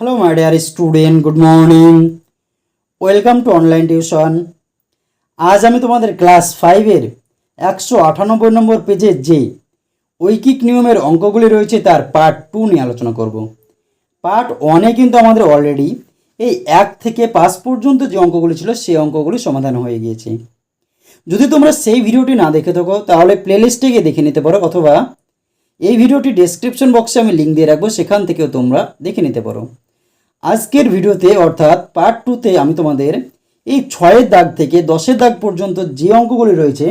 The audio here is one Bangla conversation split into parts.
Hello my dear student good morning welcome to online tuition আজ আমি তোমাদের ক্লাস ফাইভের একশো আটানব্বই নম্বর পেজের যে ঐকিক নিয়মের অঙ্কগুলি রয়েছে তার পার্ট টু নিয়ে আলোচনা করব। পার্ট ওয়ানে কিন্তু আমাদের অলরেডি এই এক থেকে পাঁচ পর্যন্ত যে অঙ্কগুলি ছিল সেই অঙ্কগুলি সমাধান হয়ে গিয়েছে। যদি তোমরা সেই ভিডিওটি না দেখে থাকো, তাহলে প্লেলিস্টে গিয়ে দেখে নিতে পারো অথবা এই ভিডিওটি ডেসক্রিপশন বক্সে আমি লিঙ্ক দিয়ে রাখব, সেখান থেকেও তোমরা দেখে নিতে পারো। আজকের ভিডিওতে, অর্থাৎ পার্ট টুতে আমি তোমাদের এই ছয়ের দাগ থেকে দশের দাগ পর্যন্ত যে অঙ্কগুলি রয়েছে,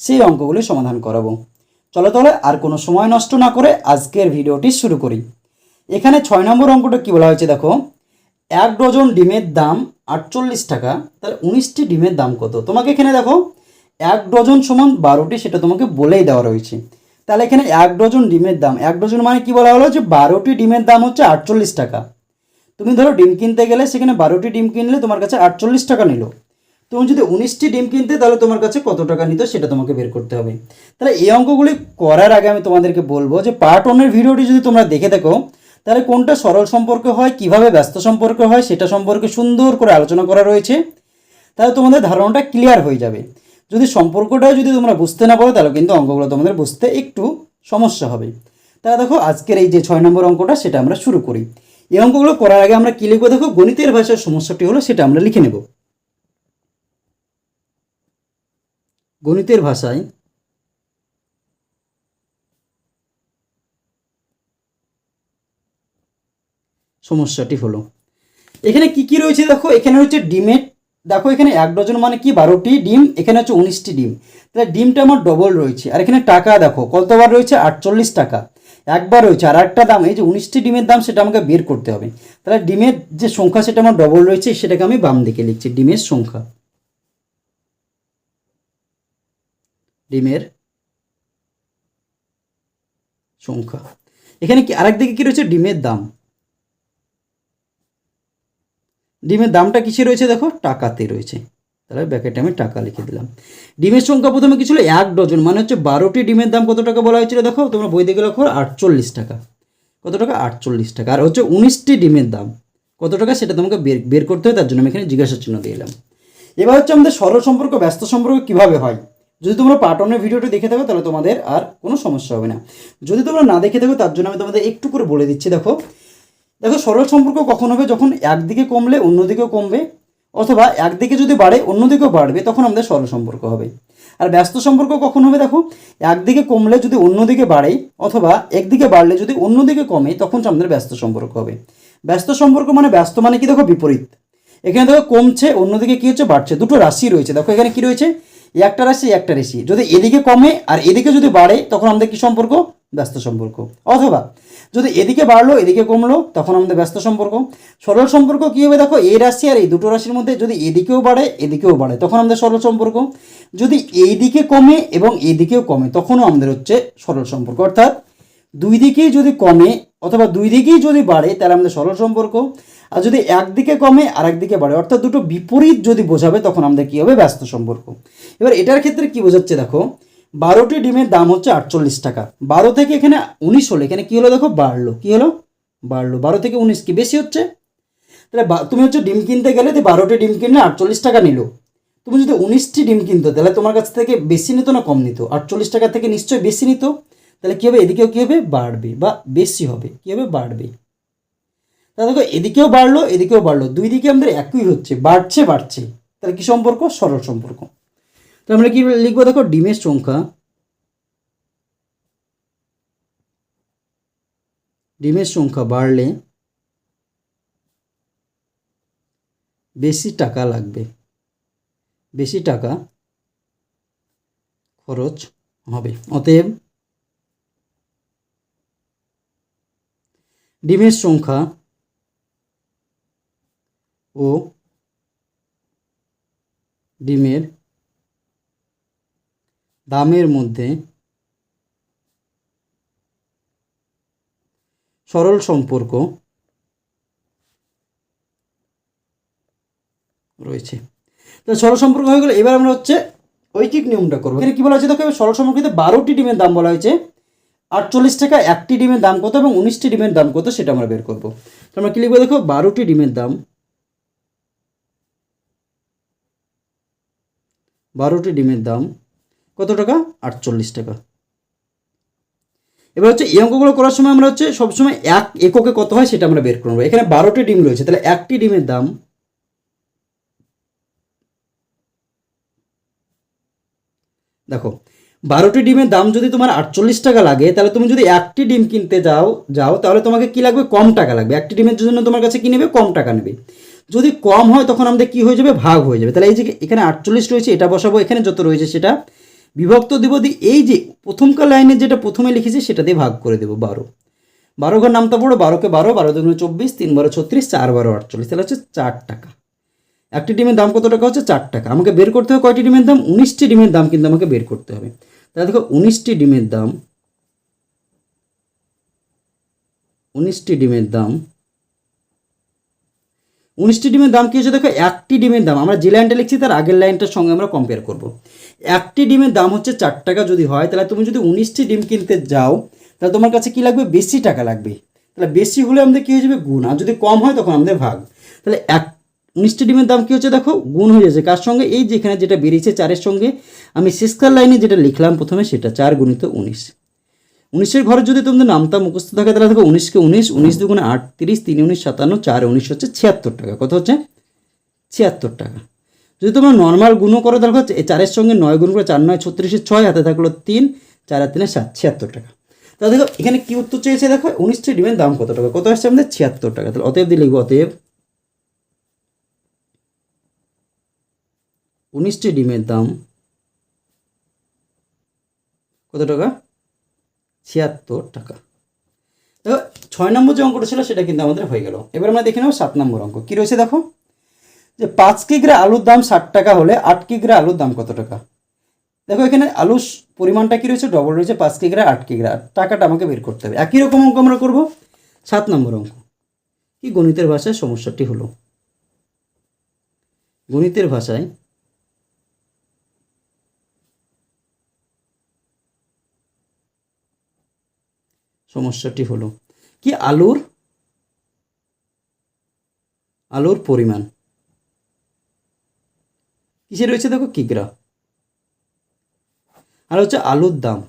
সেই অঙ্কগুলি সমাধান করাবো। চলো তাহলে আর কোনো সময় নষ্ট না করে আজকের ভিডিওটি শুরু করি। এখানে ছয় নম্বর অঙ্কটা কী বলা হয়েছে দেখো? এক ডজন ডিমের দাম আটচল্লিশ টাকা তাহলে উনিশটি ডিমের দাম কত? তোমাকে এখানে দেখো, এক ডজন সমান বারোটি সেটা তোমাকে বলেই দেওয়া রয়েছে। তাহলে এখানে এক ডজন ডিমের দাম, এক ডজন মানে কি বলা হলো? যে বারোটি ডিমের দাম হচ্ছে আটচল্লিশ টাকা। তুমি ধরো ডিম কিনতে গেলে সেখানে বারোটি ডিম কিনলে তোমার কাছে আটচল্লিশ টাকা নিল। তুমি যদি উনিশটি ডিম কিনতে, তাহলে তোমার কাছে কত টাকা নিত সেটা তোমাকে বের করতে হবে। তাহলে এই অঙ্কগুলি করার আগে আমি তোমাদেরকে বলব যে পার্ট ওয়ানের ভিডিওটি যদি তোমরা দেখে থাকো তাহলে কোনটা সরল সম্পর্ক হয়, কীভাবে ব্যস্ত সম্পর্ক হয়, সেটা সম্পর্কে সুন্দর করে আলোচনা করা রয়েছে। তাহলে তোমাদের ধারণাটা ক্লিয়ার হয়ে যাবে। যদি সম্পর্কটাও যদি তোমরা বুঝতে না পারো, তাহলে কিন্তু অঙ্কগুলো তোমাদের বুঝতে একটু সমস্যা হবে। তাহলে দেখো, আজকের এই যে ছয় নম্বর অঙ্কটা, সেটা আমরা শুরু করি। এই অঙ্কগুলো করার আগে আমরা কী লিখব? দেখো, গণিতের ভাষার সমস্যাটি হলো সেটা আমরা লিখে নেব। গণিতের ভাষায় সমস্যাটি হলো, এখানে কি কি রয়েছে দেখো? এখানে হচ্ছে ডিমের, দেখো এখানে এক ডজন মানে কি? বারোটি ডিম, এখানে হচ্ছে উনিশটি ডিম। তাহলে ডিমটা আমার ডবল রয়েছে। আর এখানে টাকা দেখো কতবার রয়েছে? আটচল্লিশ টাকা। একবার রয়েছে, আর একটা দাম, এই যে উনিশটি ডিমের দাম, সেটা আমাকে বের করতে হবে। তাহলে ডিমের যে সংখ্যা, সেটা আমার ডবল রয়েছে, সেটাকে আমি বাম দিকে লিখছি, ডিমের সংখ্যা। ডিমের সংখ্যা। এখানে কি আরেক দিকে কি রয়েছে? ডিমের দাম। ডিমের দামটা কিসে রয়েছে দেখো? টাকাতে রয়েছে। তাহলে ব্যাকেটে আমি টাকা লিখে দিলাম। ডিমের সংখ্যা প্রথমে কি ছিল? এক ডজন মানে হচ্ছে বারোটি ডিমের দাম কত টাকা বলা হয়েছিল? দেখো, তোমরা বই দেখে লক্ষ্য আটচল্লিশ টাকা। কত টাকা? আটচল্লিশ টাকা। আর হচ্ছে উনিশটি ডিমের দাম। কত টাকা? সেটা তোমাকে বের বের করতে হয় তার জন্য আমি এখানে জিজ্ঞাসা চিহ্ন দিয়ে এলাম। এবার হচ্ছে আমাদের সরল সম্পর্ক, ব্যস্ত সম্পর্ক কীভাবে হয়? যদি তোমরা পাটনের ভিডিওটি দেখে থাকো, তাহলে তোমাদের আর কোনো সমস্যা হবে না। যদি তোমরা না দেখে থাকো, তার জন্য আমি তোমাদের একটু করে বলে দিচ্ছি, দেখো। দেখো, সরল সম্পর্ক কখন হবে? যখন একদিকে কমলে অন্যদিকেও কমবে। অথবা একদিকে যদি বাড়ে, অন্যদিকেও বাড়বে, তখন আমাদের সরল সম্পর্ক হবে। আর ব্যস্ত সম্পর্ক কখন হবে দেখো? একদিকে কমলে যদি অন্যদিকে বাড়ে, অথবা একদিকে বাড়লে যদি অন্যদিকে কমে, তখন আমাদের ব্যস্ত সম্পর্ক হবে। ব্যস্ত সম্পর্ক মানে ব্যস্ত মানে কি দেখো বিপরীত। এখানে দেখো কমছে, অন্যদিকে কী হচ্ছে? বাড়ছে। দুটো রাশি রয়েছে। দেখো এখানে কী রয়েছে? একটা রাশি একটা রাশি যদি এদিকে কমে আর এদিকে যদি বাড়ে, তখন আমাদের কি সম্পর্ক? ব্যস্ত সম্পর্ক। অথবা যদি এদিকে বাড়লো, এদিকে কমলো, তখন আমাদের ব্যস্ত সম্পর্ক। সরল সম্পর্ক কী হবে দেখো? এই রাশি আর এই দুটো রাশির মধ্যে যদি এদিকেও বাড়ে এদিকেও বাড়ে, তখন আমাদের সরল সম্পর্ক। যদি এই দিকে কমে এবং এদিকেও কমে, তখনও আমাদের হচ্ছে সরল সম্পর্ক। অর্থাৎ দুই দিকেই যদি কমে অথবা দুই দিকেই যদি বাড়ে, তাহলে আমাদের সরল সম্পর্ক। আর যদি একদিকে কমে আর একদিকে বাড়ে, অর্থাৎ দুটো বিপরীত যদি বোঝাবে, তখন আমাদের কী হবে? ব্যস্ত সম্পর্ক। এবার এটার ক্ষেত্রে কি বোঝাচ্ছে দেখো? বারোটি ডিমের দাম হচ্ছে আটচল্লিশ টাকা। বারো থেকে এখানে উনিশ হলো, এখানে কী হলো দেখো? বাড়লো। কী হলো? বাড়লো। বারো থেকে উনিশ কি বেশি হচ্ছে? তাহলে তুমি হচ্ছে ডিম কিনতে গেলে তো বারোটি ডিম কিনলে আটচল্লিশ টাকা নিল। তুমি যদি উনিশটি ডিম কিনতো, তাহলে তোমার কাছ থেকে বেশি নিত না কম নিত? আটচল্লিশ টাকা থেকে নিশ্চয়ই বেশি নিত। তাহলে কী হবে? এদিকেও কী হবে? বাড়বে বা বেশি হবে। কী হবে? বাড়বে। তাহলে দেখো, এদিকেও বাড়লো এদিকেও বাড়লো। দুই দিকে আমাদের একই হচ্ছে, বাড়ছে বাড়ছে। তাহলে কি সম্পর্ক? সরল সম্পর্ক। তো আমরা কি লিখব দেখো, ডিমের সংখ্যা। ডিমের সংখ্যা বাড়লে বেশি টাকা লাগবে। বেশি টাকা খরচ হবে। অতএব ডিমের সংখ্যা ও ডিমের দামের মধ্যে সরল সম্পর্ক রয়েছে। তো সরল সম্পর্ক হয়ে গেলে, এবার আমরা হচ্ছে ঐকিক নিয়মটা করব। এখানে কি বলা হয়েছে? দেখো সরল সম্পর্কিত বারোটি ডিমের দাম বলা হয়েছে। আটচল্লিশ টাকা, একটি ডিমের দাম কত এবং উনিশটি ডিমের দাম কত সেটা আমরা বের করব। তো আমরা কি লিখব? দেখো, বারোটি ডিমের দাম বারোটি ডিমের দাম কত টাকা? আটচল্লিশ টাকা। এবার হচ্ছে এই অঙ্কগুলো করার সময় আমরা হচ্ছে সবসময় এক এককে কত হয় সেটা আমরা বের করব এখানে বারোটি ডিম রয়েছে, তাহলে একটি ডিমের দাম দেখো, বারোটি ডিমের দাম যদি তোমার আটচল্লিশ টাকা লাগে, তাহলে তুমি যদি একটি ডিম কিনতে যাও যাও, তাহলে তোমাকে কি লাগবে? কম টাকা লাগবে। একটি ডিমের জন্য তোমার কাছে কি নেবে? কম টাকা নেবে। যদি কম হয়, তখন আমাদের কি হয়ে যাবে? ভাগ হয়ে যাবে। তাহলে এই যে এখানে আটচল্লিশ রয়েছে, এটা বসাবো। এখানে যত রয়েছে সেটা বিভক্ত দিব দি, এই যে প্রথমকার লাইনে যেটা প্রথমে লিখেছি, সেটা দিয়ে ভাগ করে দেবো বারো। বারো ঘর নামটা পড়ো, বারোকে বারো বারো দুগুণে চব্বিশ, তিন বারো ছত্রিশ, চার বারো আটচল্লিশ। তাহলে হচ্ছে চার টাকা। একটি ডিমের দাম কত টাকা হচ্ছে? চার টাকা। আমাকে বের করতে হবে কয়টি ডিমের দাম? উনিশটি ডিমের দাম কিন্তু আমাকে বের করতে হবে। তাহলে দেখো, উনিশটি ডিমের দাম, উনিশটি ডিমের দাম উনিশটি ডিমের দাম কী হচ্ছে দেখো, একটি ডিমের দাম। আমরা যে লাইনটা লিখছি, তার আগের লাইনটার সঙ্গে আমরা কম্পেয়ার করব। একটি ডিমের দাম হচ্ছে চার টাকা যদি হয়, তাহলে তুমি যদি উনিশটি ডিম কিনতে যাও, তাহলে তোমার কাছে কি লাগবে? বেশি টাকা লাগবে। তাহলে বেশি হলে আমাদের কী হয়ে যাবে? গুণ। আর যদি কম হয়, তখন আমাদের ভাগ। তাহলে এক, উনিশটি ডিমের দাম কী হচ্ছে? দেখো, গুণ হয়ে যাচ্ছে। কার সঙ্গে? এই যেখানে যেটা বেরিয়েছে চারের সঙ্গে, আমি শেষকার লাইনে যেটা লিখলাম প্রথমে, সেটা চার গুণিত উনিশ। উনিশের ঘরে যদি তোমাদের নামতা মুখস্থ থাকে, তাহলে দেখো উনিশকে উনিশ উনিশ দুগুণে আটত্রিশ তিন, উনিশ, সাতান্ন, চার, উনিশ হচ্ছে ছিয়াত্তর টাকা। কত হচ্ছে? ছিয়াত্তর টাকা। যদি তোমরা নর্মাল গুণও করো, তাহলে চারের সঙ্গে নয় গুণ করে চার, নয় ছত্রিশের ছয়, হাতে থাকল তিন, চার আর তিনে সাত, ছিয়াত্তর টাকা। তাহলে দেখো, এখানে কি উত্তর চেয়েছে দেখো? উনিশটি ডিমের দাম কত টাকা? কত আসছে আমাদের? ছিয়াত্তর টাকা। তাহলে অতএব দিয়ে লিখব, অতএব উনিশটি ডিমের দাম কত টাকা? ছিয়াত্তর টাকা। তো ছয় নম্বর যে অঙ্কটা ছিল সেটা কিন্তু আমাদের হয়ে গেল। এবার আমরা দেখে নেব সাত নম্বর অঙ্ক। কী রয়েছে দেখো? যে পাঁচ কিগ্রা আলুর দাম ষাট টাকা হলে আট কিগ্রা আলুর দাম কত টাকা? দেখো এখানে আলুর পরিমাণটা কী রয়েছে? ডবল রয়েছে, পাঁচ কিগ্রা আট কিগ্রা টাকাটা আমাকে বের করতে হবে। একই রকম অঙ্ক আমরা করব। সাত নম্বর অঙ্ক। কি গণিতের ভাষায় সমস্যাটি হলো? গণিতের ভাষায় সমস্যাটি হলো কি আলুর আলুর পরিমাণ? কিসে রয়েছে দেখো কিগ্রা আর হচ্ছে আলুর দাম।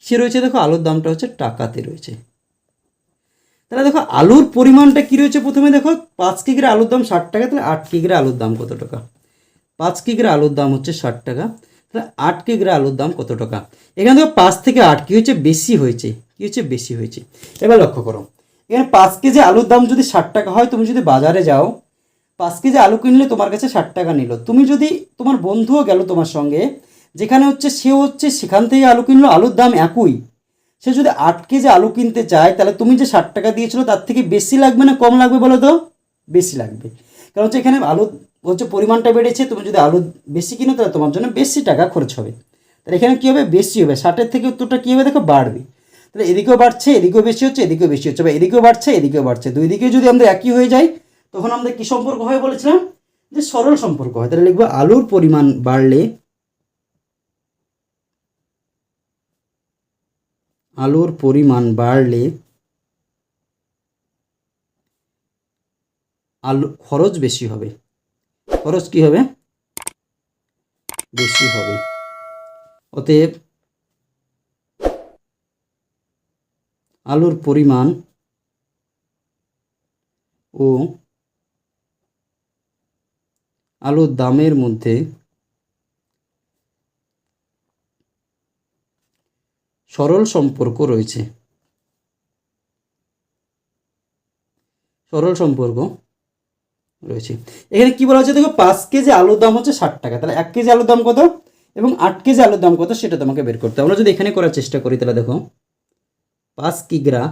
কিসে রয়েছে দেখো আলুর দামটা হচ্ছে টাকাতে রয়েছে। তাহলে দেখো আলুর পরিমাণটা কি রয়েছে প্রথমে দেখো পাঁচ কিগ্রা আলুর দাম ষাট টাকা, তাহলে আট কিগ্রা আলুর দাম কত টাকা? পাঁচ কিগ্রা আলুর দাম হচ্ছে ষাট টাকা। তাহলে আট কিগ্রা আলুর দাম কত টাকা? এখানে দেখো পাঁচ থেকে আট কি হচ্ছে বেশি হয়েছে। কি হচ্ছে বেশি হয়েছে। এবার লক্ষ্য করো। এখানে পাঁচ কেজি আলুর দাম যদি ষাট টাকা হয়, তুমি যদি বাজারে যাও, পাঁচ কেজি আলু কিনলে তোমার কাছে ষাট টাকা নিল। তুমি যদি তোমার বন্ধুও গেল তোমার সঙ্গে, যেখানে হচ্ছে সে হচ্ছে সেখান থেকে আলু কিনলো, আলুর দাম একই। সে যদি আট কেজি আলু কিনতে চায়, তাহলে তুমি যে ষাট টাকা দিয়েছিল, তার থেকে বেশি লাগবে না, কম লাগবে বলো তো? বেশি লাগবে। কারণ হচ্ছে এখানে আলু হচ্ছে পরিমাণটা বেড়েছে, তুমি যদি আলু বেশি কিনো, তাহলে তোমার জন্য বেশি টাকা খরচ হবে। তাহলে এখানে কী হবে? বেশি হবে। ষাটের থেকে উত্তরটা কী হবে? দেখো, বাড়বে। তাহলে এদিকেও বাড়ছে, এদিকেও বেশি হচ্ছে, এদিকেও বেশি হচ্ছে। বা এদিকেও বাড়ছে এদিকেও বাড়ছে। দুই দিকে যদি আমরা একই হয়ে যাই তখন আমাদের কী সম্পর্ক হয় বলেছিলাম? যে সরল সম্পর্ক হয়। তাহলে লিখব, আলুর পরিমাণ বাড়লে আলুর পরিমাণ বাড়লে আলু খরচ বেশি হবে। খরচ কি হবে? বেশি হবে। অতএব আলুর পরিমাণ ও আলুর দামের মধ্যে সরল সম্পর্ক রয়েছে। সরল সম্পর্ক রয়েছে। এখানে কি বলা হচ্ছে? দেখো, পাঁচ কেজি আলুর দাম হচ্ছে ষাট টাকা। তাহলে এক কেজি আলুর দাম কত? এবং আট কেজি আলুর দাম কত? সেটা তোমাকে বের করতে আমরা যদি এখানে করার চেষ্টা করি, তাহলে দেখো, পাঁচ কিগ্রা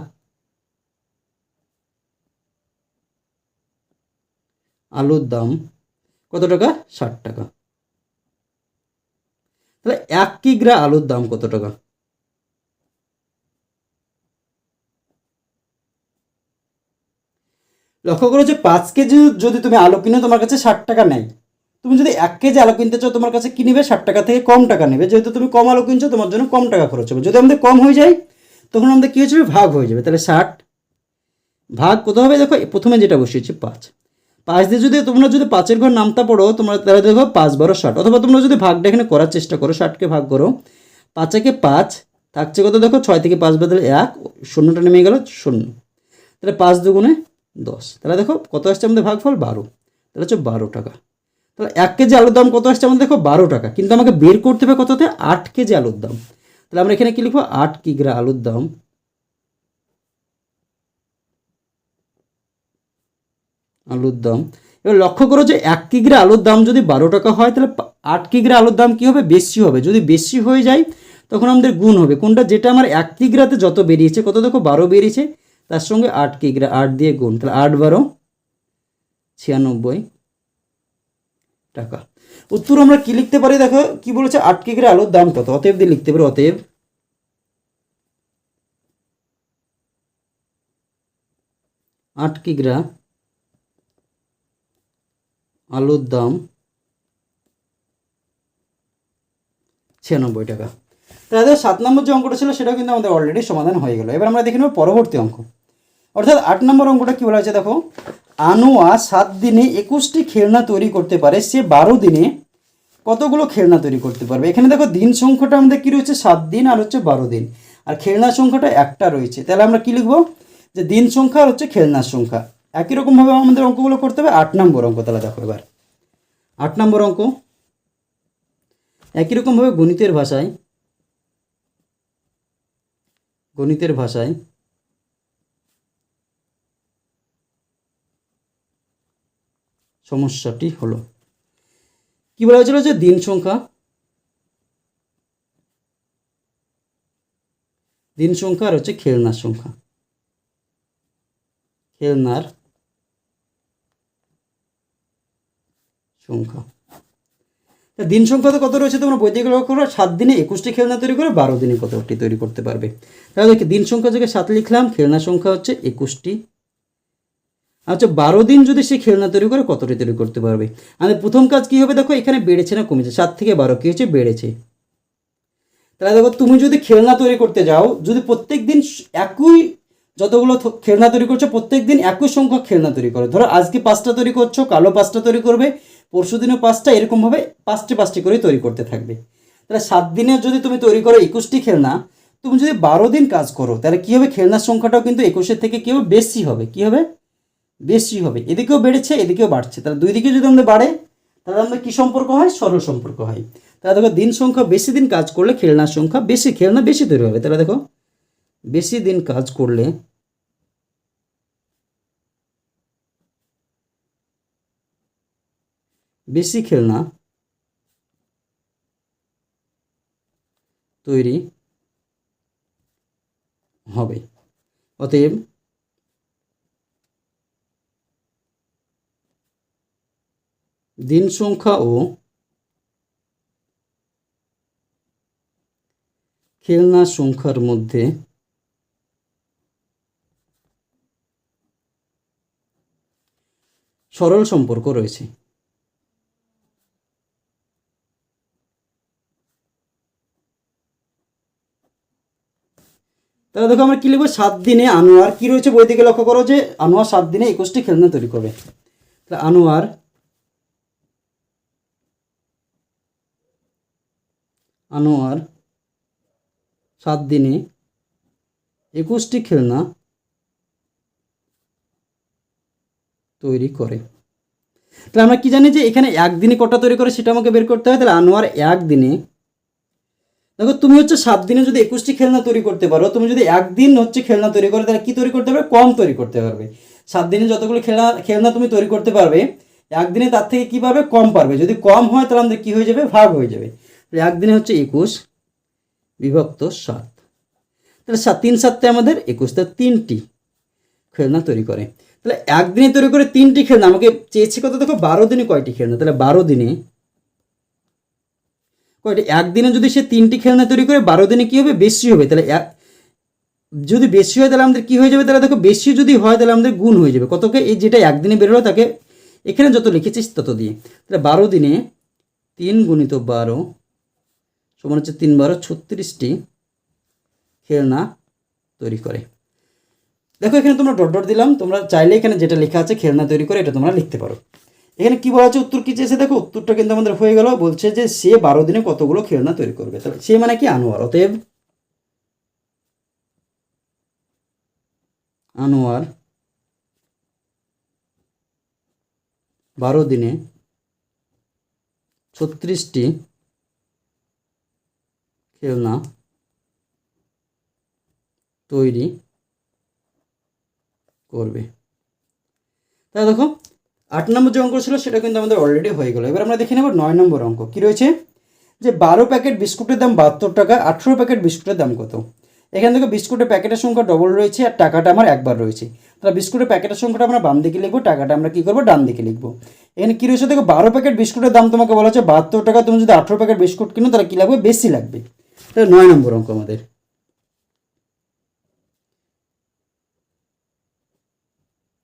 আলুর দাম কত টাকা? ষাট টাকা। তাহলে এক কিগ্রা আলুর দাম কত টাকা? লক্ষ্য করো যে পাঁচ কেজি যদি তুমি আলু কিনো, তোমার কাছে ষাট টাকা নেয় তুমি যদি এক কেজি আলু কিনতে চাও, তোমার কাছে কি নেবে? ষাট টাকা থেকে কম টাকা নেবে। যেহেতু তুমি কম আলু কিনছো, তোমার জন্য কম টাকা খরচ হবে। যদি আমাদের কম হয়ে যায়, তখন আমাদের কী হয়ে ভাগ হয়ে যাবে। তাহলে ষাট ভাগ কত হবে? দেখো প্রথমে যেটা বসিয়েছি, পাঁচ। পাঁচ দিয়ে যদি তোমরা যদি পাঁচের ঘর নামতা পড়ো, তোমরা তাহলে দেখো পাঁচ বারো ষাট। অথবা তোমরা যদি ভাগটা এখানে করার চেষ্টা করো, ষাটকে ভাগ করো। পাঁচেকে পাঁচ থাকছে কত? দেখো, ছয় থেকে পাঁচ বদলে এক শূন্যটা নেমে গেল শূন্য। তাহলে পাঁচ দুগুণে দশ। তাহলে দেখো, কত আসছে আমাদের ভাগফল? বারো। তাহলে হচ্ছে বারো টাকা। তাহলে এক কেজি আলুর দাম কত আসছে আমাদের? দেখো, বারো টাকা। কিন্তু আমাকে বের করতে হবে কততে? আট কেজি আলুর দাম। তাহলে আমরা এখানে কি লিখব? আট কিগ্রা আলুর দাম। আলুর দাম। এবার লক্ষ্য করো যে এক কিগ্রা আলুর দাম যদি বারো টাকা হয়, তাহলে আট কিগ্রা আলুর দাম কী হবে? বেশি হবে। যদি বেশি হয়ে যায়, তখন আমাদের গুণ হবে। কোনটা? যেটা আমার এক কিগ্রাতে যত বেরিয়েছে, কত দেখো? বারো বেরিয়েছে। তার সঙ্গে আট কিগ্রা আট দিয়ে গুণ। তাহলে আট বারো, ছিয়ানব্বই টাকা। উত্তর আমরা কি লিখতে পারি? দেখো, কি বলেছে? আট কিগ্রা আলুর দাম কত? অতএব দিয়ে লিখতে পারি, অতএব। আট কিগ্রা আলুর দাম ছিয়ানব্বই টাকা। তাহলে সাত নম্বর যে অঙ্কটা ছিল, সেটাও কিন্তু আমাদের অলরেডি সমাধান হয়ে গেল। এবার আমরা দেখে নেব পরবর্তী অঙ্ক। অর্থাৎ আট নম্বর অঙ্কটা কী বলা হয়েছে দেখো? আনোয়া সাত দিনে একুশটি খেলনা তৈরি করতে পারে, সে বারো দিনে কতগুলো খেলনা তৈরি করতে পারবে? এখানে দেখো দিন সংখ্যাটা আমাদের কী রয়েছে? সাত দিন আর হচ্ছে বারো দিন। আর খেলনার সংখ্যাটা একটা রয়েছে। তাহলে আমরা কী লিখব? যে দিন সংখ্যা আর হচ্ছে খেলনার সংখ্যা। একই রকমভাবে আমাদের অঙ্কগুলো করতে হবে। আট নম্বর অঙ্ক, তাহলে দেখো এবার। আট নম্বর অঙ্ক। একই রকমভাবে গণিতের ভাষায় গণিতের ভাষায় সমস্যাটি হলো। কি বলা হয়েছিল যে দিন সংখ্যা? দিন সংখ্যা আর হচ্ছে খেলনার সংখ্যা। খেলনার সংখ্যা। দিন সংখ্যা তো কত রয়েছে তোমরা বই থেকে লক্ষ্য করো? সাত দিনে একুশটি খেলনা তৈরি করে বারো দিনে কতটি তৈরি করতে পারবে। তাহলে দিন সংখ্যা জায়গায় সাত লিখলাম খেলনা সংখ্যা হচ্ছে একুশটি। আচ্ছা বারো দিন যদি সে খেলনা তৈরি করে কতটি তৈরি করতে পারবে? আমাদের প্রথম কাজ কি হবে? দেখো, এখানে বেড়েছে না কমেছে, সাত থেকে বারো, কী হচ্ছে? বেড়েছে। তাহলে দেখো, তুমি যদি খেলনা তৈরি করতে যাও, যদি প্রত্যেক দিন একই যতগুলো খেলনা তৈরি করছ, প্রত্যেক দিন একই সংখ্যক খেলনা তৈরি করো। ধরো, আজকে পাঁচটা তৈরি করছ কালো পাঁচটা তৈরি করবে, পরশু দিনও পাঁচটা, এরকমভাবে পাঁচটি পাঁচটি করে তৈরি করতে থাকবে। তাহলে সাত দিনে যদি তুমি তৈরি করো একুশটি খেলনা, তুমি যদি বারো দিন কাজ করো, তাহলে কী হবে? খেলনার সংখ্যাটাও কিন্তু একুশের থেকে কী হবে বেশি হবে। কী হবে? বেশি হবে, এদিকেও বেড়েছে, এদিকেও বাড়ছে। তাহলে দুই দিকে যদি আমাদের বাড়ে, তাহলে আমাদের কী সম্পর্ক হয়? সরল সম্পর্ক হয়। তাহলে দেখো, দিন সংখ্যা বেশি দিন কাজ করলে খেলনার সংখ্যা বেশি, খেলনা বেশি তৈরি হবে। তাহলে দেখো, বেশি দিন কাজ করলে বেশি খেলনা তৈরি হবে। অতএব দিন সংখ্যা ও খেলনা সংখ্যার মধ্যে সরল সম্পর্ক রয়েছে। তাহলে দেখো আমরা কি লিখব? সাত দিনে আনোয়ার কি রয়েছে? বই থেকে লক্ষ্য করো যে আনোয়ার সাত দিনে একুশটি খেলনা তৈরি করবে। তাহলে আনোয়ার আনোয়ার সাত দিনে একুশটি খেলনা তৈরি করে। তাহলে আমরা কি জানি যে এখানে একদিনে কটা তৈরি করে সেটা আমাকে বের করতে হয় তাহলে আনোয়ার একদিনে, দেখো তুমি হচ্ছে সাত দিনে যদি একুশটি খেলনা তৈরি করতে পারো, তুমি যদি একদিন হচ্ছে খেলনা তৈরি করো, তাহলে কি তৈরি করতে পারবে? কম তৈরি করতে পারবে। সাত দিনে যতগুলো খেলা খেলনা তুমি তৈরি করতে পারবে, একদিনে তার থেকে কী পারবে? কম পারবে। যদি কম হয় তাহলে আমাদের কী হয়ে যাবে? ভাগ হয়ে যাবে। একদিনে হচ্ছে একুশ, বিভক্ত সাত। তাহলে সাত, তিন সাতটা আমাদের একুশ, তাহলে তিনটি খেলনা তৈরি করে। তাহলে একদিনে তৈরি করে তিনটি খেলনা, আমাকে চেয়েছে কত দেখো? বারো দিনে কয়টি খেলনা? তাহলে বারো দিনে কয়টি? একদিনে যদি সে তিনটি খেলনা তৈরি করে, বারো দিনে কী হবে? বেশি হবে। তাহলে এক, যদি বেশি হয়, তাহলে আমাদের কী হয়ে যাবে? তাহলে দেখো, বেশি যদি হয়, তাহলে আমাদের গুণ হয়ে যাবে। কতকে? এই যেটা একদিনে বেরোলো তাকে এখানে যত লিখেছিস তত দিয়ে। তাহলে বারো দিনে তিন গুণিত বারো সমান হচ্ছে তিন বারো ছত্রিশটি খেলনা তৈরি করে। দেখো, এখানে তোমরা ডট ডট দিলাম, তোমরা চাইলে এখানে যেটা লেখা আছে খেলনা তৈরি করে এটা তোমরা লিখতে পারো। এখানে কি বলা আছে? উত্তর কি চেয়েছে? দেখো, উত্তরটা কিন্তু আমাদের হয়ে গেল, বলছে যে সে বারো দিনে কতগুলো খেলনা তৈরি করবে। তাহলে সে মানে কি? আনোয়ার। অতএব আনোয়ার বারো দিনে ছত্রিশটি খেলনা তৈরি করবে। তাহলে দেখো, আট নম্বর যে অঙ্ক ছিল সেটা কিন্তু আমাদের অলরেডি হয়ে গেল। এবার আমরা দেখে নেব নয় নম্বর অঙ্ক। কী রয়েছে? যে বারো প্যাকেট বিস্কুটের দাম বাহাত্তর টাকা, আঠেরো প্যাকেট বিস্কুটের দাম কত? এখান থেকে বিস্কুটের প্যাকেটের সংখ্যা ডবল রয়েছে আর টাকাটা আমার একবার রয়েছে। তাহলে বিস্কুটের প্যাকেটের সংখ্যাটা আমরা বাম দিকে লিখব, টাকাটা আমরা কী করব? ডান দিকে লিখব। এখানে কী রয়েছে? দেখো, বারো প্যাকেট বিস্কুটের দাম তোমাকে বলা হচ্ছে বাহাত্তর টাকা। তুমি যদি আঠেরো প্যাকেট বিস্কুট কিনো, তাহলে কী লাগবে? বেশি লাগবে। নয় নম্বর অঙ্ক আমাদের।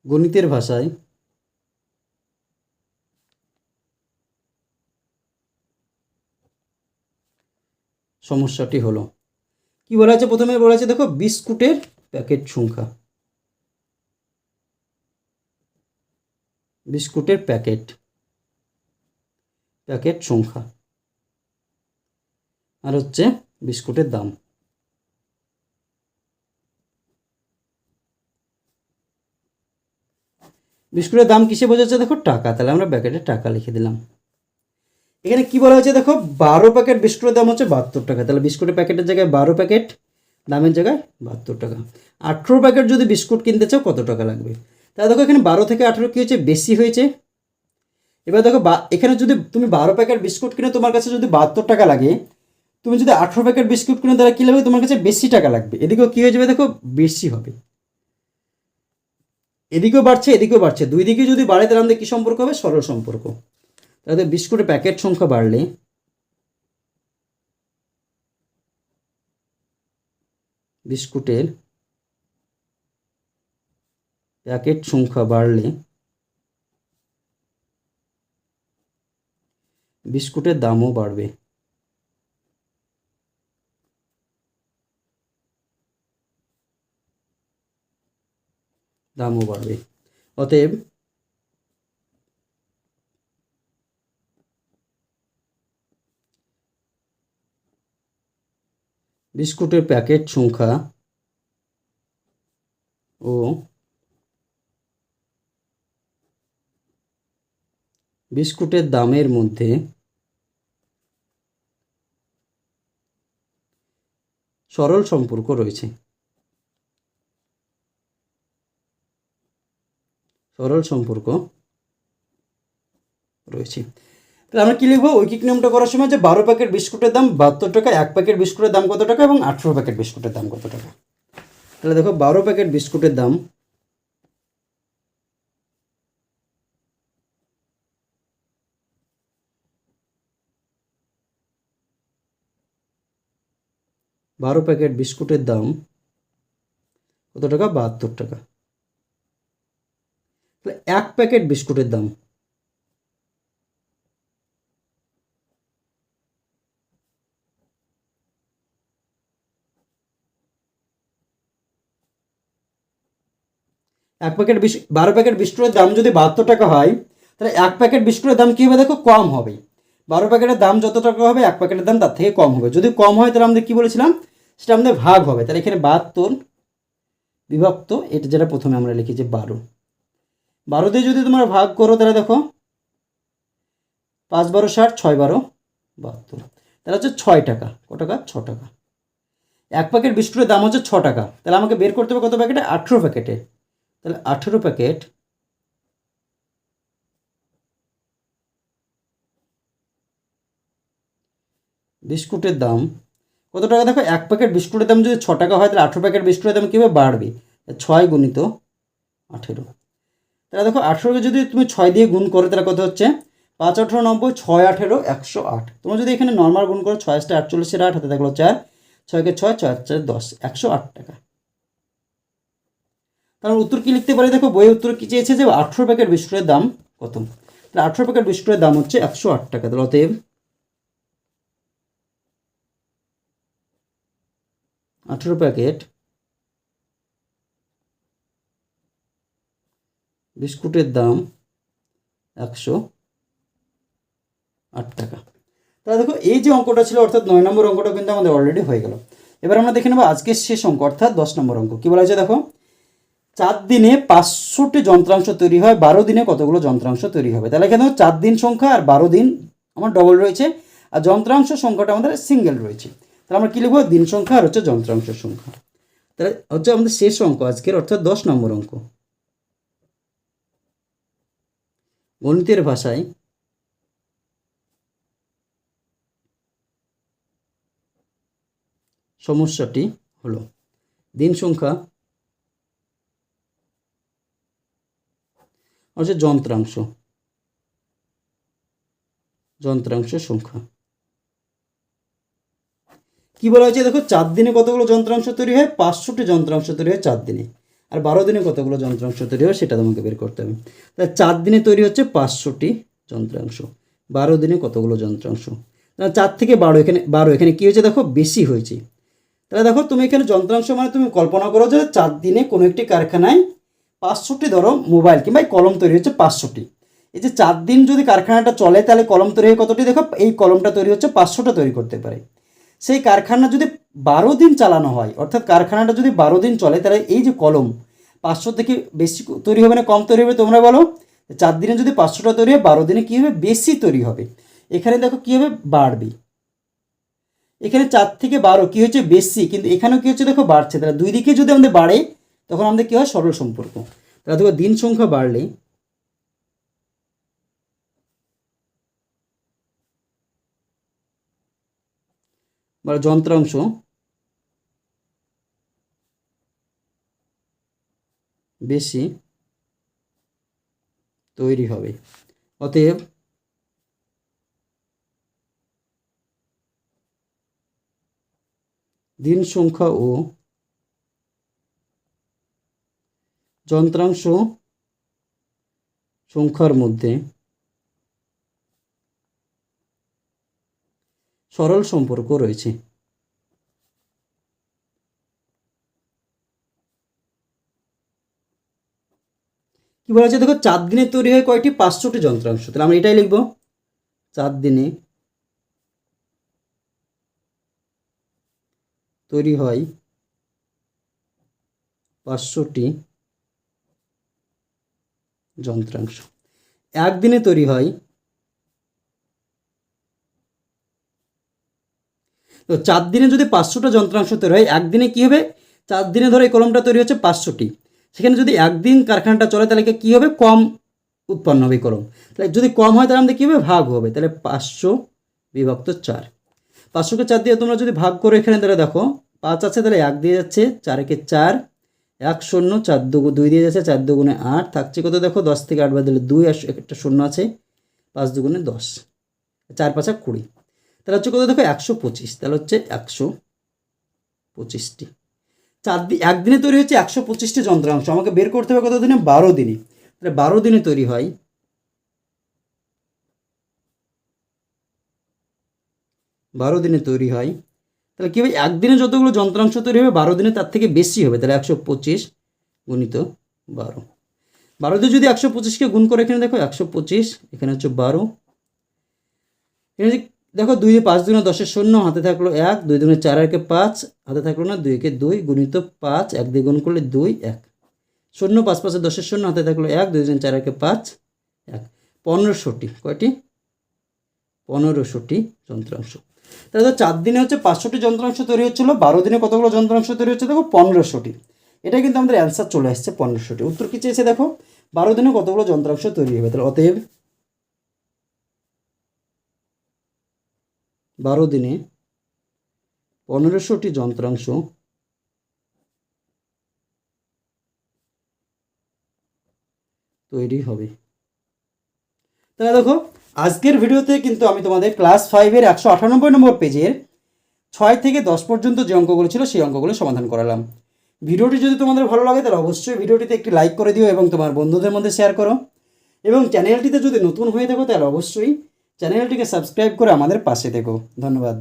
গণিতের ভাষায় সমস্যাটি হলো, কি বলা আছে? প্রথমে বলা আছে, দেখো, বিস্কুটের প্যাকেট সংখ্যা। বিস্কুটের প্যাকেট প্যাকেট সংখ্যা। আর হচ্ছে বিস্কুটের দাম। বিস্কুটের দাম কিসে বোঝাচ্ছে দেখো? টাকা। তাহলে আমরা প্যাকেটে টাকা লিখে দিলাম। এখানে কি বলা হয়েছে দেখো? বারো প্যাকেট বিস্কুটের দাম হচ্ছে বাহাত্তর টাকা। তাহলে বিস্কুটের প্যাকেটের জায়গায় বারো প্যাকেট, দামের জায়গায় বাহাত্তর টাকা। আঠেরো প্যাকেট যদি বিস্কুট কিনতে চাও, কত টাকা লাগবে? তাহলে দেখো এখানে বারো থেকে আঠেরো কী হয়েছে? বেশি হয়েছে। এবার দেখো এখানে যদি তুমি বারো প্যাকেট বিস্কুট কিনে, তোমার কাছে যদি বাহাত্তর টাকা লাগে তুমি যদি আঠেরো প্যাকেট বিস্কুট কিনে, তাহলে কী লাগবে? তোমার কাছে বেশি টাকা লাগবে। এদিকেও কী হয়ে যাবে দেখো? বেশি হবে। এদিকেও বাড়ছে এদিকেও বাড়ছে। দুই দিকে যদি বাড়ে, তাহলে আমাদের কী সম্পর্ক হবে? সরল সম্পর্ক। তাহলে বিস্কুটের প্যাকেট সংখ্যা বাড়লে বিস্কুটের প্যাকেট সংখ্যা বাড়লে বিস্কুটের দামও বাড়বে। দামও বাড়বে। অতএব বিস্কুটের প্যাকেট সংখ্যা ও বিস্কুটের দামের মধ্যে সরল সম্পর্ক রয়েছে। সরল সম্পর্ক রয়েছে। তাহলে আমরা কী লিখব? ঐকিক নিয়মটা করার সময় যে বারো প্যাকেট বিস্কুটের দাম বাহাত্তর টাকা, এক প্যাকেট বিস্কুটের দাম কত টাকা এবং আঠেরো প্যাকেট বিস্কুটের দাম কত টাকা? তাহলে দেখো, বারো প্যাকেট বিস্কুটের দাম বারো প্যাকেট বিস্কুটের দাম কত টাকা? বাহাত্তর টাকা। এক প্যাকেট বিস্কুটের দাম। এক প্যাকেট বারো প্যাকেট বিস্কুটের দাম যদি বাহাত্তর টাকা হয়, তাহলে এক প্যাকেট বিস্কুটের দাম কী হবে দেখো? কম হবে। বারো প্যাকেটের দাম যত টাকা হবে, এক প্যাকেটের দাম তার থেকে কম হবে। যদি কম হয়, তাহলে আমাদের কী বলেছিলাম? সেটা আমাদের ভাগ হবে। তাহলে এখানে বাহাত্তর বিভক্ত, এটা যেটা প্রথমে আমরা লিখেছি বারো। বারো দিয়ে যদি তোমরা ভাগ করো, তাহলে দেখো পাঁচ বারো ষাট, ছয় বারো বাহাত্তর। তাহলে হচ্ছে ছয় টাকা। ক টাকা? ছ টাকা। এক প্যাকেট বিস্কুটের দাম হচ্ছে ছ টাকা। তাহলে আমাকে বের করতে হবে কত প্যাকেটে? আঠেরো প্যাকেটে। তাহলে আঠেরো প্যাকেট বিস্কুটের দাম কত টাকা? দেখো, এক প্যাকেট বিস্কুটের দাম যদি ছ টাকা হয়, তাহলে আঠেরো প্যাকেট বিস্কুটের দাম কীভাবে বাড়বে? ছয় গুণিত আঠেরো। তাহলে দেখো আঠেরোকে যদি তুমি ছয় দিয়ে গুণ করো, তাহলে কত হচ্ছে? পাঁচ, আঠেরো, নব্বই, ছয়, আঠেরো, একশো আট। তোমরা যদি এখানে নর্মাল গুণ করো, ছয় আসতে আটচল্লিশের আট, হাতে থাকল চার, ছয়কে ছয় ছয় চার দশ, একশো আট টাকা। কারণ উত্তর কি লিখতে পারি? দেখো বইয়ের উত্তর কি চেয়েছে যে আঠেরো প্যাকেট বিস্কুটের দাম কত? তাহলে আঠেরো প্যাকেট বিস্কুটের দাম হচ্ছে একশো আট টাকা। তাহলে অতএব আঠেরো প্যাকেট বিস্কুটের দাম একশো আট টাকা। তাহলে দেখো, এই যে অঙ্কটা ছিল, অর্থাৎ নয় নম্বর অঙ্কটা কিন্তু আমাদের অলরেডি হয়ে গেল। এবার আমরা দেখে নেব আজকের শেষ অঙ্ক, অর্থাৎ দশ নম্বর অঙ্ক। কী বলা দেখো? চার দিনে পাঁচশোটি যন্ত্রাংশ তৈরি হয়, বারো দিনে কতগুলো যন্ত্রাংশ তৈরি হবে? তাহলে এখানে চার দিন সংখ্যা আর বারো দিন আমার ডবল রয়েছে, আর যন্ত্রাংশ সংখ্যাটা আমাদের সিঙ্গেল রয়েছে। তাহলে আমরা কী লিখব? দিন সংখ্যা আর হচ্ছে যন্ত্রাংশ সংখ্যা। তাহলে হচ্ছে আমাদের শেষ অঙ্ক আজকের, অর্থাৎ দশ নম্বর অঙ্ক। গণিতের ভাষায় সমস্যাটি হলো, দিন সংখ্যা হচ্ছে যন্ত্রাংশ। যন্ত্রাংশ সংখ্যা। কি বলা হয়েছে? দেখো, চার দিনে কতগুলো যন্ত্রাংশ তৈরি হয়? পাঁচশোটি যন্ত্রাংশ তৈরি হয় চার দিনে। আর বারো দিনে কতগুলো যন্ত্রাংশ তৈরি হয় সেটা তোমাকে বের করতে হবে। তাহলে চার দিনে তৈরি হচ্ছে পাঁচশোটি যন্ত্রাংশ। বারো দিনে কতগুলো যন্ত্রাংশ? তাহলে চার থেকে বারো, এখানে বারো, এখানে কী হয়েছে দেখো? বেশি হয়েছে। তাহলে দেখো, তুমি এখানে যন্ত্রাংশ মানে তুমি কল্পনা করো যে চার দিনে কোনো একটি কারখানায় পাঁচশোটি ধরো মোবাইল কিংবা কলম তৈরি হচ্ছে পাঁচশোটি। এই যে চার দিন যদি কারখানাটা চলে, তাহলে কলম তৈরি হয় কতটি? দেখো, এই কলমটা তৈরি হচ্ছে পাঁচশোটা তৈরি করতে পারে। সেই কারখানা যদি বারো দিন চালানো হয়, অর্থাৎ কারখানাটা যদি বারো দিন চলে, তাহলে এই যে কলম, পাঁচশো থেকে বেশি তৈরি হবে না, কম তৈরি হবে, তোমরা বলো? চার দিনে যদি পাঁচশোটা তৈরি হয়, বারো দিনে কী হবে? বেশি তৈরি হবে। এখানে দেখো কী হবে? বাড়বে। এখানে চার থেকে বারো কী হচ্ছে? বেশি। কিন্তু এখানেও কী হচ্ছে? দেখো বাড়ছে। তাহলে দুই দিকে যদি আমাদের বাড়ে, তখন আমাদের কী হয়? সরল সম্পর্ক। তাহলে দেখো দিন সংখ্যা বাড়লে বা যন্ত্রাংশ। বেশি তৈরি হবে। অতএব দিন সংখ্যা ও যন্ত্রাংশ সংখ্যার মধ্যে সরল সম্পর্ক রয়েছে। কি বলা হচ্ছে? দেখো চার দিনে তৈরি হয় কয়টি পাঁচশোটি যন্ত্রাংশ। তাহলে আমরা এটাই লিখব। চার দিনে তৈরি হয় পাঁচশোটি যন্ত্রাংশ। একদিনে তৈরি হয় তো চার দিনে যদি পাঁচশোটা যন্ত্রাংশ তৈরি হয়, একদিনে কী হবে? চার দিনে ধরো এই কলমটা তৈরি হচ্ছে পাঁচশোটি। সেখানে যদি একদিন কারখানাটা চলে, তাহলে কী হবে? কম উৎপন্ন হবে কলম। তাহলে যদি কম হয়, তাহলে আমাদের কী হবে? ভাগ হবে। তাহলে পাঁচশো বিভক্ত চার। পাঁচশোকে চার দিয়ে তোমরা যদি ভাগ করো এখানে, তাহলে দেখো, পাঁচ আছে, তাহলে এক দিয়ে যাচ্ছে চারেকে চার, এক শূন্য, চার দুগু দুই দিয়ে যাচ্ছে, চার দুগুণে আট। থাকছে কত দেখো? দশ থেকে আট বাদ দিলে দুই একটা শূন্য আছে, পাঁচ দুগুণে দশ। চার পাঁচ এক কুড়ি। তাহলে হচ্ছে কত? দেখো, একশো পঁচিশ। তাহলে হচ্ছে একশো পঁচিশটি। চার দিন একদিনে তৈরি হচ্ছে একশো পঁচিশটি যন্ত্রাংশ। আমাকে বের করতে হবে কত দিনে? বারো দিনে। তাহলে বারো দিনে তৈরি হয় বারো দিনে তৈরি হয়। তাহলে কী হবে? একদিনে যতগুলো যন্ত্রাংশ তৈরি হবে, বারো দিনে তার থেকে বেশি হবে। তাহলে একশো পঁচিশ গুণিত বারো। বারো দিয়ে যদি একশো পঁচিশকে গুণ করে এখানে দেখো, একশো পঁচিশ, এখানে হচ্ছে বারো। এখানে দেখো দুই পাঁচ দুগুণে দশের শূন্য, হাতে থাকল এক, দুই দুগুণে চার একে পাঁচ, হাতে থাকল না দুই একে দুই, গুণিত পাঁচ, এক দিয়ে গুণ করলে দুই, এক। শূন্য পাঁচ পাঁচে দশের শূন্য, হাতে থাকল এক, দুই দুগুণে চার একে পাঁচ, এক। পনেরোশোটি কয়টি? পনেরোশোটি যন্ত্রাংশ। তাহলে চার দিনে হচ্ছে পাঁচশোটি যন্ত্রাংশ তৈরি হচ্ছিল, বারো দিনে কতগুলো যন্ত্রাংশ তৈরি হচ্ছে দেখো পনেরোশোটি এটা কিন্তু আমাদের অ্যান্সার চলে আসছে পনেরোশোটি উত্তর কী চেয়েছে দেখো? বারো দিনে কতগুলো যন্ত্রাংশ তৈরি হবে? তাহলে অতএব বারো দিনে পনেরোশোটি যন্ত্রাংশ তৈরি হবে। তাহলে দেখো, আজকের ভিডিওতে কিন্তু আমি তোমাদের ক্লাস ফাইভের একশো আটানব্বই নম্বর পেজের ছয় থেকে দশ পর্যন্ত যে অঙ্কগুলো ছিল সেই অঙ্কগুলো সমাধান করালাম। ভিডিওটি যদি তোমাদের ভালো লাগে, তাহলে অবশ্যই ভিডিওটিতে একটি লাইক করে দিও এবং তোমার বন্ধুদের মধ্যে শেয়ার করো। এবং চ্যানেলটিতে যদি নতুন হয়ে থাকো, তাহলে অবশ্যই চ্যানেলটিকে সাবস্ক্রাইব করে আমাদের পাশে থেকো ধন্যবাদ